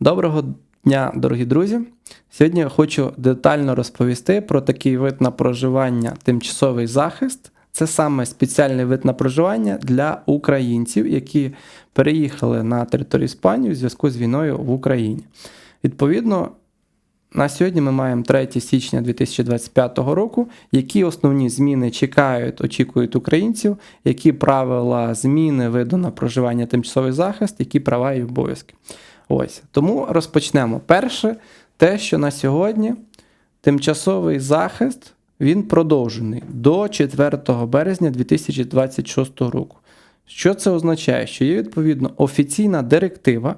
Доброго дня, дорогі друзі! Сьогодні я хочу детально розповісти про такий вид на проживання тимчасовий захист. Це саме спеціальний вид на проживання для українців, які переїхали на територію Іспанії у зв'язку з війною в Україні. Відповідно, на сьогодні ми маємо 3 січня 2025 року. Які основні зміни чекають, очікують українців, які правила зміни виду на проживання тимчасовий захист, які права і обов'язки. Ось тому розпочнемо. Перше, те, що на сьогодні тимчасовий захист він продовжений до 4 березня 2026 року. Що це означає? Що є відповідно офіційна директива,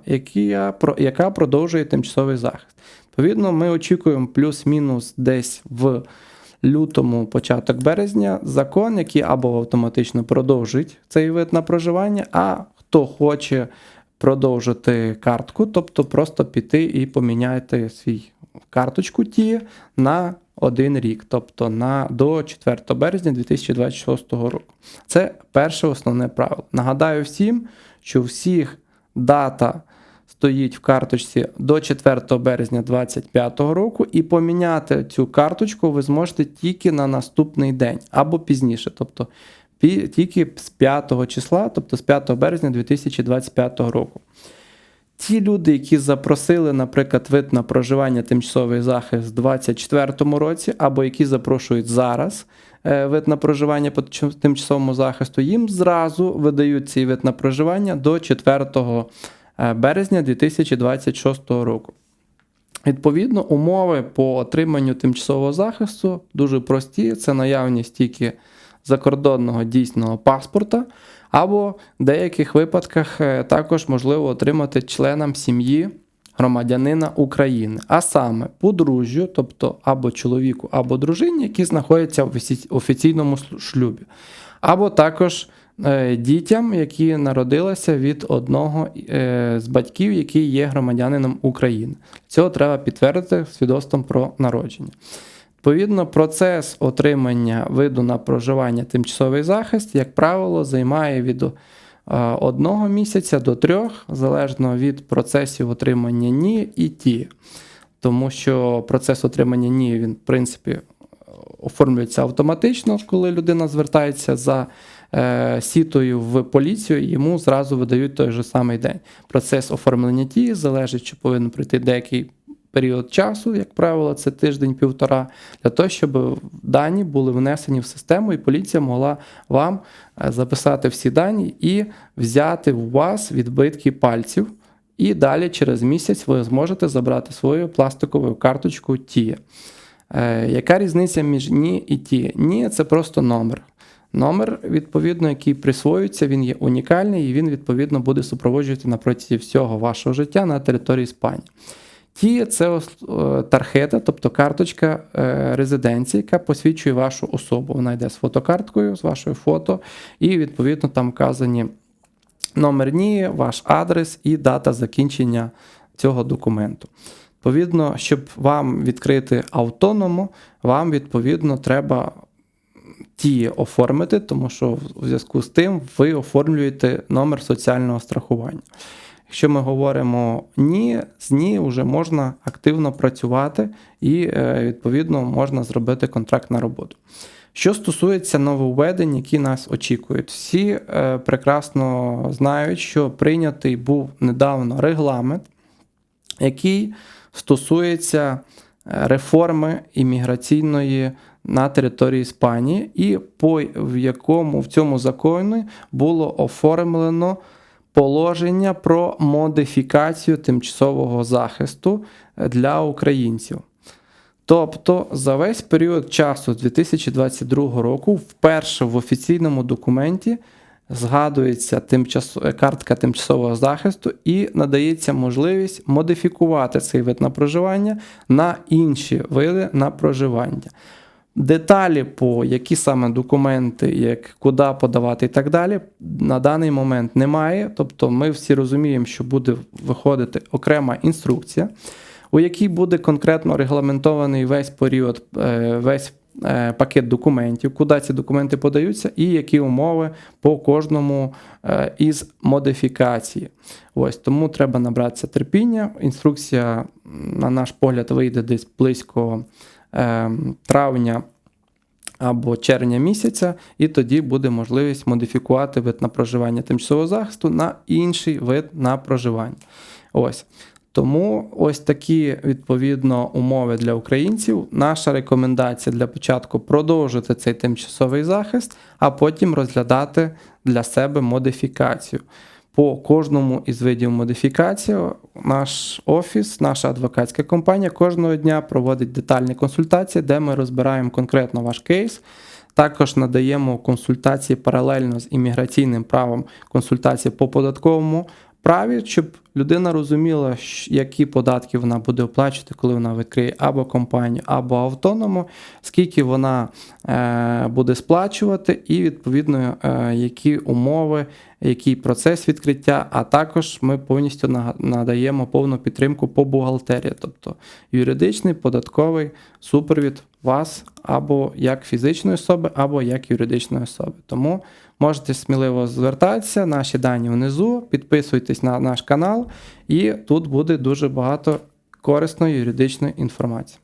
яка, продовжує тимчасовий захист. Відповідно, ми очікуємо плюс-мінус десь в лютому, початок березня, закон, який або автоматично продовжить цей вид на проживання, а хто хоче продовжити картку, тобто просто піти і поміняти свій карточку ті на один рік, тобто на до 4 березня 2026 року. Це перше основне правило. Нагадаю всім, що всіх дата стоїть в карточці до 4 березня 2025 року, і поміняти цю карточку ви зможете тільки на наступний день або пізніше. тобто тільки з 5 числа, тобто з 5 березня 2025 року. Ті люди, які запросили, наприклад, вид на проживання тимчасовий захист у 2024 році, або які запрошують зараз е, вид на проживання по тимчасовому захисту, їм зразу видають цей вид на проживання до 4 е, березня 2026 року. Відповідно, умови по отриманню тимчасового захисту дуже прості: це наявність тільки закордонного дійсного паспорта, або в деяких випадках е, також можливо отримати членам сім'ї громадянина України, а саме подружжю, тобто або чоловіку, або дружині, які знаходяться в офіційному шлюбі, або також е, дітям, які народилися від одного е, з батьків, який є громадянином України. Цього треба підтвердити свідоцтвом про народження. Відповідно, процес отримання виду на проживання тимчасовий захист, як правило, займає від е, одного місяця до трьох, залежно від процесів отримання НІ і ТІ. Тому що процес отримання НІ, він, в принципі, оформлюється автоматично, коли людина звертається за е, сітою в поліцію, йому зразу видають той же самий день. Процес оформлення ТІ залежить, чи повинен пройти деякий період часу, як правило, це тиждень-півтора, для того, щоб дані були внесені в систему, і поліція могла вам е, записати всі дані і взяти у вас відбитки пальців. І далі через місяць ви зможете забрати свою пластикову карточку ТІ. Е, яка різниця між ні і ТІ? Ні, це просто номер. Номер, відповідно, який присвоюється, він є унікальний і він, відповідно, буде супроводжувати на протязі всього вашого життя на території Іспанії. Ті це тархета, тобто карточка е, резиденції, яка посвідчує вашу особу. Вона йде з фотокарткою, з вашою фото, і, відповідно, там вказані номер НІ, ваш адрес і дата закінчення цього документу. Відповідно, щоб вам відкрити автоному, вам, відповідно, треба ті оформити, тому що в зв'язку з тим ви оформлюєте номер соціального страхування. Якщо ми говоримо ні, з ні вже можна активно працювати і, е, відповідно, можна зробити контракт на роботу. Що стосується нововведень, які нас очікують, всі е, прекрасно знають, що прийнятий був недавно регламент, який стосується е, реформи імміграційної на території Іспанії, і по в якому в цьому законі було оформлено положення про модифікацію тимчасового захисту для українців. Тобто за весь період часу 2022 року вперше в офіційному документі згадується тимчас... картка тимчасового захисту і надається можливість модифікувати цей вид на проживання на інші види на проживання. Деталі, по які саме документи, як куди подавати і так далі, на даний момент немає. Тобто ми всі розуміємо, що буде виходити окрема інструкція, у якій буде конкретно регламентований весь період, е, весь е, пакет документів, куди ці документи подаються, і які умови по кожному е, із модифікації. Ось тому треба набратися терпіння. Інструкція, на наш погляд, вийде десь близько травня або червня місяця, і тоді буде можливість модифікувати вид на проживання тимчасового захисту на інший вид на проживання. Ось. Тому ось такі відповідно умови для українців. Наша рекомендація для початку продовжити цей тимчасовий захист, а потім розглядати для себе модифікацію. По кожному із видів модифікації наш офіс, наша адвокатська компанія кожного дня проводить детальні консультації, де ми розбираємо конкретно ваш кейс. Також надаємо консультації паралельно з імміграційним правом, консультації по податковому праві, щоб людина розуміла, які податки вона буде оплачувати, коли вона відкриє або компанію, або автоному, скільки вона е, буде сплачувати, і відповідно е, які умови, який процес відкриття. А також ми повністю надаємо повну підтримку по бухгалтерії, тобто юридичний, податковий супровід вас або як фізичної особи, або як юридичної особи. Тому можете сміливо звертатися, наші дані внизу, підписуйтесь на наш канал, і тут буде дуже багато корисної юридичної інформації.